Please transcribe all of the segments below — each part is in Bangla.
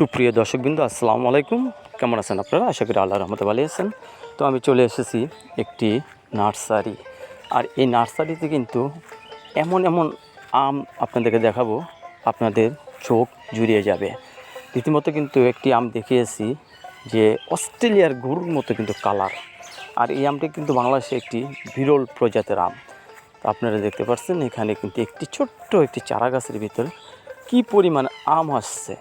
সুপ্রিয় দর্শকবৃন্দ, আসসালামু আলাইকুম। কেমন আছেন আপনারা? আশা করি আল্লাহ রহমতে ভালো আছেন। তো আমি চলে এসেছি একটি নার্সারি। আর এই নার্সারিতে কিন্তু এমন এমন আম আপনাদেরকে দেখাবো, আপনাদের চোখ জুড়িয়ে যাবে। রীতিমতো কিন্তু একটি আম দেখিয়েছি যে অস্ট্রেলিয়ার গরুর মতো কিন্তু কালার। আর এই আমটি কিন্তু বাংলাদেশে একটি বিরল প্রজাতির আম। আপনারা দেখতে পাচ্ছেন এখানে কিন্তু একটি ছোট্ট একটি চারা গাছের ভিতরে কি পরিমাণ আম আসছে।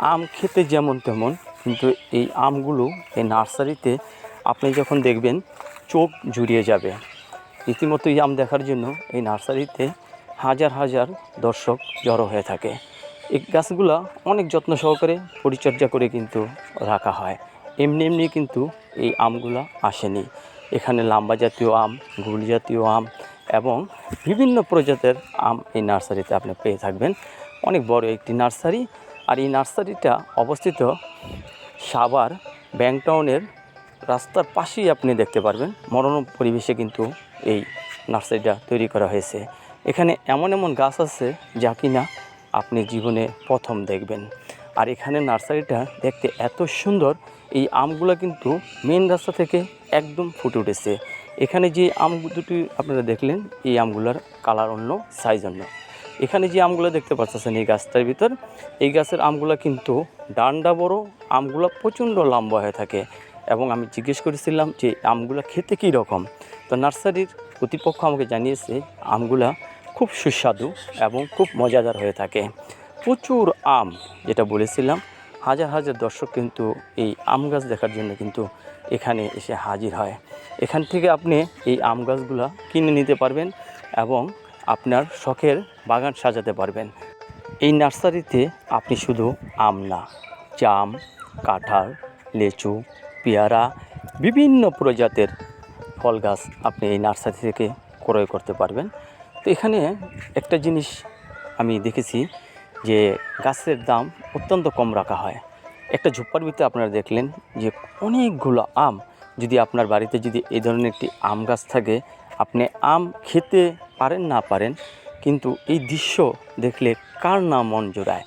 আম খেতে যেমন তেমন, কিন্তু এই আমগুলো এই নার্সারিতে আপনি যখন দেখবেন, চোখ জুড়িয়ে যাবে। রীতিমতো এই আম দেখার জন্য এই নার্সারিতে হাজার হাজার দর্শক জড়ো হয়ে থাকে। এই গাছগুলা অনেক যত্ন সহকারে পরিচর্যা করে কিন্তু রাখা হয়। এমনি এমনি কিন্তু এই আমগুলা আসেনি। এখানে লাম্বা জাতীয় আম, গুল জাতীয় আম এবং বিভিন্ন প্রজাতির আম এই নার্সারিতে আপনি পেয়ে থাকবেন। অনেক বড় একটি নার্সারি আর এই নার্সারিটা অবস্থিত সাভার ব্যাংটাউনের রাস্তার পাশেই আপনি দেখতে পারবেন। মনোরম পরিবেশে কিন্তু এই নার্সারিটা তৈরি করা হয়েছে। এখানে এমন এমন গাছ আছে যা কিনা আপনি জীবনে প্রথম দেখবেন। আর এখানে নার্সারিটা দেখতে এত সুন্দর, এই আমগুলো কিন্তু মেন রাস্তা থেকে একদম ফুটে উঠেছে। এখানে যে আম দুটি আপনারা দেখলেন, এই আমগুলোর কালার অন্য সাইজ অন্য। এখানে যে আমগুলো দেখতে পাচ্ছেন এই গাছটার ভিতর, এই গাছের আমগুলো কিন্তু ডান্ডা বড়, আমগুলো প্রচণ্ড লম্বা হয়ে থাকে। এবং আমি জিজ্ঞেস করেছিলাম যে আমগুলো খেতে কী রকম? তো নার্সারির কর্তৃপক্ষ আমাকে জানিয়েছে আমগুলা খুব সুস্বাদু এবং খুব মজাদার হয়ে থাকে। প্রচুর আম, যেটা বলেছিলাম, হাজার হাজার দর্শক কিন্তু এই আম গাছ দেখার জন্য কিন্তু এখানে এসে হাজির হয়। এখান থেকে আপনি এই আম গাছগুলা কিনে নিতে পারবেন এবং আপনার শখের বাগান সাজাতে পারবেন। এই নার্সারিতে আপনি শুধু আম না, জাম, কাঁঠাল, লেচু, পেয়ারা, বিভিন্ন প্রজাতির ফল গাছ আপনি এই নার্সারি থেকে ক্রয় করতে পারবেন। তো এখানে একটা জিনিস আমি দেখেছি যে গাছের দাম অত্যন্ত কম রাখা হয়। একটা ঝোপার ভিতরে আপনারা দেখলেন যে অনেকগুলো আম। যদি আপনার বাড়িতে যদি এই ধরনের একটি আম গাছ থাকে আপনি আম খেতে পারেন না পারেন, কিন্তু এই দৃশ্য দেখলে কার না মন জোড়ায়?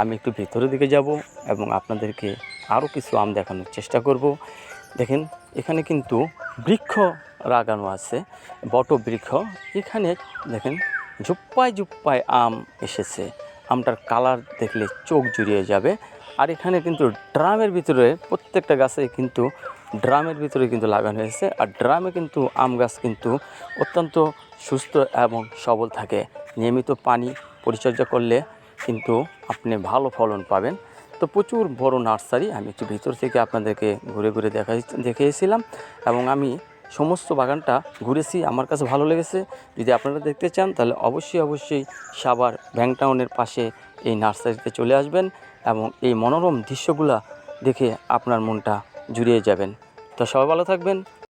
আমি একটু ভেতরের দিকে যাব এবং আপনাদেরকে আরও কিছু আম দেখানোর চেষ্টা করব। দেখেন, এখানে কিন্তু বৃক্ষ লাগানো আছে, বট বৃক্ষ। এখানে দেখেন জুপ্পায় জুপ্পায় আম এসেছে। আমটার কালার দেখলে চোখ জুড়িয়ে যাবে। আর এখানে কিন্তু ড্রামের ভিতরে প্রত্যেকটা গাছে কিন্তু ড্রামের ভিতরে কিন্তু লাগানো হয়েছে আর ড্রামে কিন্তু আম গাছ কিন্তু অত্যন্ত সুস্থ এবং সবল থাকে। নিয়মিত পানি পরিচর্যা করলে কিন্তু আপনি ভালো ফলন পাবেন। তো প্রচুর বড় নার্সারি আমি একটু ভিতর থেকে আপনাদেরকে ঘুরে ঘুরে দেখা দেখিয়েছিলাম এবং আমি সমস্ত বাগানটা ঘুরেছি, আমার কাছে ভালো লেগেছে। যদি আপনারা দেখতে চান তাহলে অবশ্যই অবশ্যই সাবার ব্যাংটাউনের পাশে এই নার্সারিতে চলে আসবেন এবং এই মনোরম দৃশ্যগুলা দেখে আপনার মনটা জুড়িয়ে যাবেন। তো সবাই ভালো থাকবেন।